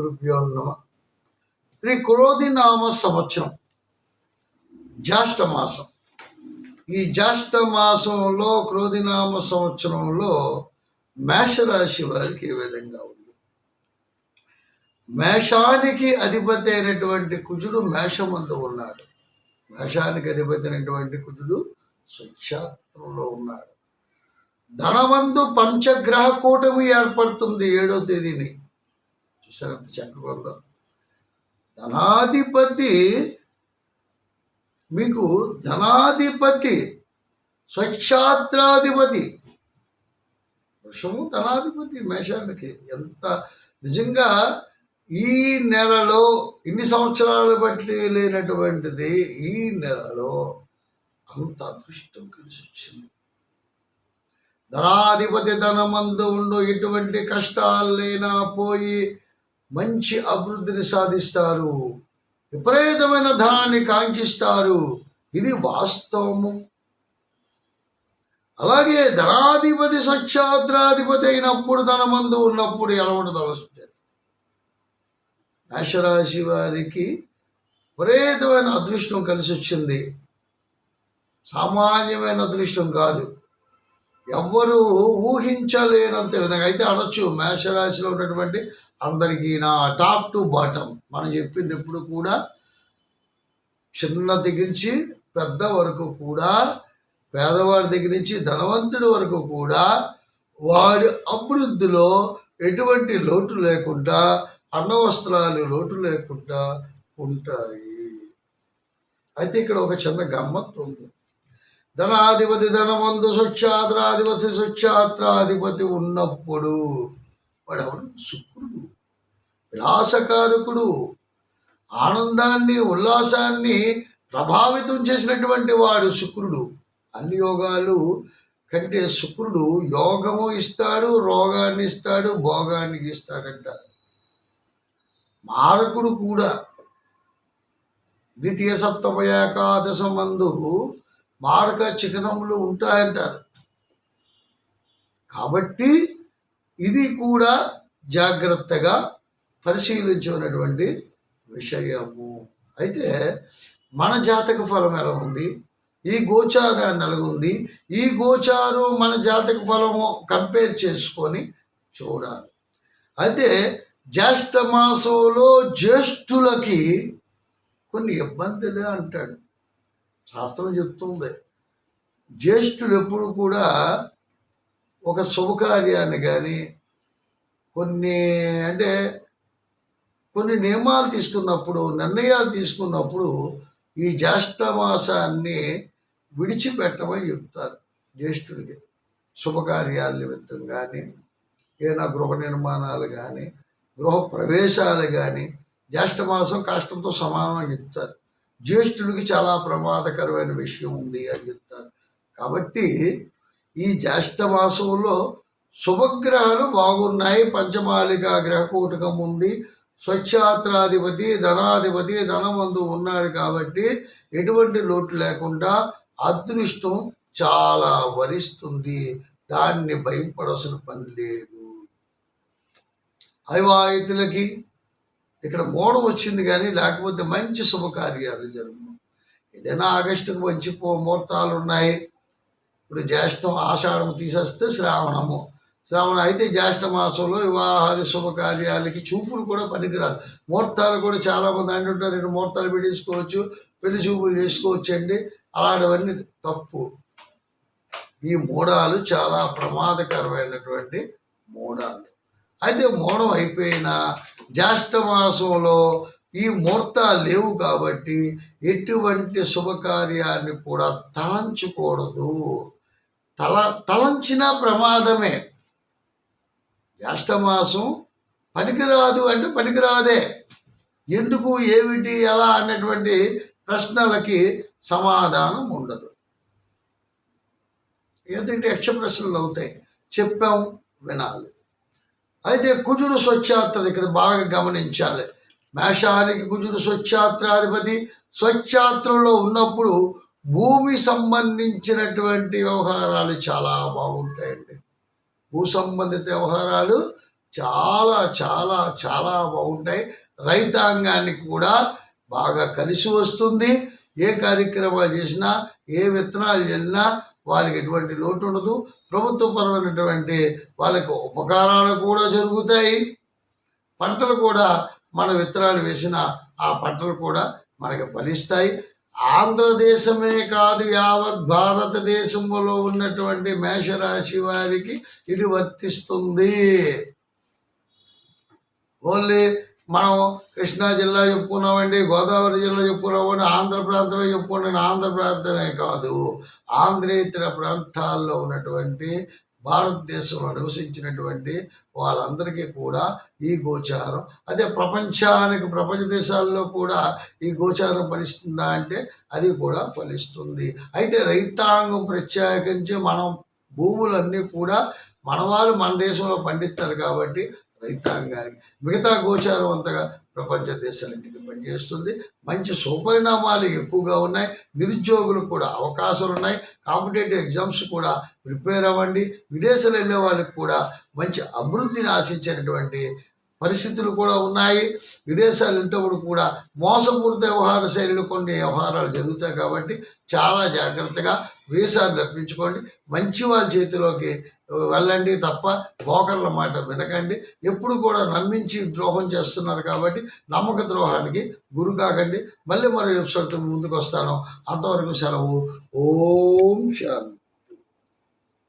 గురుభ్యో నమ. శ్రీ క్రోధి నామ సంవత్సరం జ్యేష్ఠ మాసం ఈ జ్యేష్ఠ మాసంలో క్రోధినామ సంవత్సరంలో మేషరాశి వారికి ఏ విధంగా ఉంది? మేషానికి అధిపతి అయినటువంటి కుజుడు మేషమందు ఉన్నాడు. మేషానికి అధిపతి అయినటువంటి కుజుడు స్వచ్ఛాత్రంలో ఉన్నాడు. ధనమందు పంచగ్రహ కూటమి ఏర్పడుతుంది ఏడో తేదీని. చూసారు ఎంత ధనాధిపతి మీకు ధనాధిపతి స్వచ్ఛాత్రాధిపతి. వృషము ధనాధిపతి మేషానికి ఎంత నిజంగా ఈ నెలలో ఇన్ని సంవత్సరాలు బట్టి లేనటువంటిది ఈ నెలలో అంత అదృష్టం కలిసి వచ్చింది ధనాధిపతి ధనమందు ఉండు ఎటువంటి కష్టాలైనా పోయి మంచి అభివృద్ధిని సాధిస్తారు. విపరీతమైన ధనాన్ని కాంక్షిస్తారు. ఇది వాస్తవము. అలాగే ధనాధిపతి స్వచ్ఛాద్రాధిపతి అయినప్పుడు ధనమందు ఉన్నప్పుడు ఎలా ఉండదు ఆలోచించారు మేషరాశి వారికి విపరీతమైన అదృష్టం కలిసి వచ్చింది సామాన్యమైన అదృష్టం కాదు. ఎవ్వరూ ఊహించలేనంత విధంగా అయితే అనొచ్చు. మేషరాశిలో ఉన్నటువంటి అందరికీ నా టాప్ టు బాటమ్ మనం చెప్పింది ఎప్పుడు కూడా చిన్న దగ్గర నుంచి పెద్ద వరకు కూడా పేదవాడి దగ్గర నుంచి ధనవంతుడి వరకు కూడా వాడి అభివృద్ధిలో ఎటువంటి లోటు లేకుండా అన్నవస్త్రాలు లోటు లేకుండా ఉంటాయి. అయితే ఇక్కడ ఒక చిన్న గమ్మత్తు ఉంది. ధనాధిపతి ధనమందు స్వచ్ఛాత్రాధిపతి స్వచ్ఛాత్రాధిపతి ఉన్నప్పుడు వాడు శుక్రుడు. విలాసకారకుడు. ఆనందాన్ని ఉల్లాసాన్ని ప్రభావితం చేసినటువంటి వాడు శుక్రుడు. అన్ని యోగాలు కంటే శుక్రుడు యోగము ఇస్తాడు రోగాన్ని ఇస్తాడు భోగాన్ని ఇస్తాడంటారు. మారకుడు కూడా ద్వితీయ సప్తమ ఏకాదశ మందు మారక చిహ్నములు ఉంటాయంటారు. కాబట్టి ఇది కూడా జాగ్రత్తగా పరిశీలించుకున్నటువంటి విషయము. అయితే మన జాతక ఫలం ఎలా ఉంది? ఈ గోచారాన్ని నలుగుంది ఉంది. ఈ గోచారు మన జాతక ఫలము కంపేర్ చేసుకొని చూడాలి. అయితే జ్యేష్ఠ మాసంలో జ్యేష్ఠులకి కొన్ని ఇబ్బందులు అంటాడు. శాస్త్రం చెప్తుంది. జ్యేష్ఠులు ఎప్పుడు కూడా ఒక శుభకార్యాన్ని కానీ కొన్ని అంటే కొన్ని నియమాలు తీసుకున్నప్పుడు నిర్ణయాలు తీసుకున్నప్పుడు ఈ జ్యేష్ఠ మాసాన్ని విడిచిపెట్టమని చెప్తారు జ్యేష్ఠుడికి. శుభకార్యాల నిమిత్తం కానీ ఏదైనా గృహ నిర్మాణాలు కానీ గృహ ప్రవేశాలు కానీ జ్యేష్ఠ మాసం కష్టంతో సమానం అని చెప్తారు. జ్యేష్ఠుడికి చాలా ప్రమాదకరమైన విషయం ఉంది అని చెప్తారు. కాబట్టి ఈ జ్యేష్ఠ మాసంలో శుభగ్రహాలు బాగున్నాయి. పంచమాలిక గ్రహ కూటకం ఉంది. స్వచ్ఛాత్రాధిపతి ధనాధిపతి ధనమందు ఉన్నాడు కాబట్టి ఎటువంటి లోటు లేకుండా అదృష్టం చాలా వరిస్తుంది. దాన్ని భయపడవలసిన పని లేదు. అవివాహితులకి ఇక్కడ మోడం వచ్చింది కానీ లేకపోతే మంచి శుభకార్యాలు జరుగును. ఏదైనా ఆగస్టుకు మంచి ముహూర్తాలు ఉన్నాయి. ఇప్పుడు జ్యేష్ఠం ఆషాఢం తీసేస్తే శ్రావణము. శ్రావణం అయితే జ్యేష్ఠ మాసంలో వివాహాది శుభకార్యాలకి చూపులు కూడా పనికిరాదు. ముహూర్తాలు కూడా చాలామంది అంటుంటారు రెండు ముహూర్తాలు పెట్టేసుకోవచ్చు పెళ్ళి చూపులు చేసుకోవచ్చు అండి అలాంటివన్నీ తప్పు. ఈ మూడాలు చాలా ప్రమాదకరమైనటువంటి మూడాలు. అయితే మోడం అయిపోయిన జ్యేష్ఠమాసంలో ఈ ముహూర్త లేవు కాబట్టి ఎటువంటి శుభకార్యాన్ని కూడా తలంచకూడదు. తల తలంచిన ప్రమాదమే. జ్యేష్ఠమాసం పనికిరాదు అంటే పనికిరాదే. ఎందుకు ఏమిటి ఎలా అనేటువంటి ప్రశ్నలకి సమాధానం ఉండదు. ఎందుకంటే యక్ష ప్రశ్నలు అవుతాయి. చెప్పాం వినాలి. అయితే కుజుడు స్వచ్ఛాత్ర ఇక్కడ బాగా గమనించాలి. మేషానికి కుజుడు స్వచ్ఛాత్రాధిపతి. స్వచ్ఛాత్రంలో ఉన్నప్పుడు భూమి సంబంధించినటువంటి వ్యవహారాలు చాలా బాగుంటాయండి. భూ సంబంధిత వ్యవహారాలు చాలా చాలా చాలా బాగుంటాయి. రైతాంగానికి కూడా బాగా కలిసి వస్తుంది. ఏ కార్యక్రమాలు చేసినా ఏ విత్తనాలు చల్లినా వాళ్ళకి ఎటువంటి లోటు ఉండదు. ప్రభుత్వపరమైనటువంటి వాళ్ళకి ఉపకారాలు కూడా జరుగుతాయి. పంటలు కూడా మన విత్తనాలు వేసిన ఆ పంటలు కూడా మనకి ఫలిస్తాయి. ఆంధ్రదేశమే కాదు యావత్ భారతదేశంలో ఉన్నటువంటి మేషరాశి వారికి ఇది వర్తిస్తుంది. ఓన్లీ మనం కృష్ణా జిల్లా చెప్పుకున్నామండి గోదావరి జిల్లా చెప్పుకున్నామండి ఆంధ్ర ప్రాంతమే చెప్పుకున్నాను ఆంధ్ర ప్రాంతమే కాదు. ఆంధ్రేతర ప్రాంతాల్లో ఉన్నటువంటి భారతదేశంలో నివసించినటువంటి వాళ్ళందరికీ కూడా ఈ గోచారం అదే ప్రపంచానికి ప్రపంచ దేశాల్లో కూడా ఈ గోచారం ఫలిస్తుందా అంటే అది కూడా ఫలిస్తుంది. అయితే రైతాంగం ప్రత్యేకించి మనం భూములన్నీ కూడా మన వాళ్ళు మన దేశంలో పండిస్తారు కాబట్టి రైతాంగానికి. మిగతా గోచారం అంతగా ప్రపంచ దేశాలన్నిటికీ పనిచేస్తుంది. మంచి సుపరిణామాలు ఎక్కువగా ఉన్నాయి. నిరుద్యోగులకు కూడా అవకాశాలు ఉన్నాయి. కాంపిటేటివ్ ఎగ్జామ్స్ కూడా ప్రిపేర్ అవ్వండి. విదేశాలు వెళ్ళే వాళ్ళకి కూడా మంచి అభివృద్ధిని ఆశించేటటువంటి పరిస్థితులు కూడా ఉన్నాయి. విదేశాలు వెళ్ళేటప్పుడు కూడా మోసపూరిత వ్యవహార శైలిలో కొన్ని వ్యవహారాలు జరుగుతాయి కాబట్టి చాలా జాగ్రత్తగా వీసాలు రప్పించుకోండి. మంచి వాళ్ళ చేతిలోకి వెళ్ళండి తప్ప బోకర్ల మాట వినకండి. ఎప్పుడు కూడా నమ్మించి ద్రోహం చేస్తున్నారు కాబట్టి నమ్మక ద్రోహానికి గురి కాకండి. మళ్ళీ మరో ఎపిసోడ్తో ముందుకు వస్తాను. అంతవరకు సెలవు. ఓం శాంతి.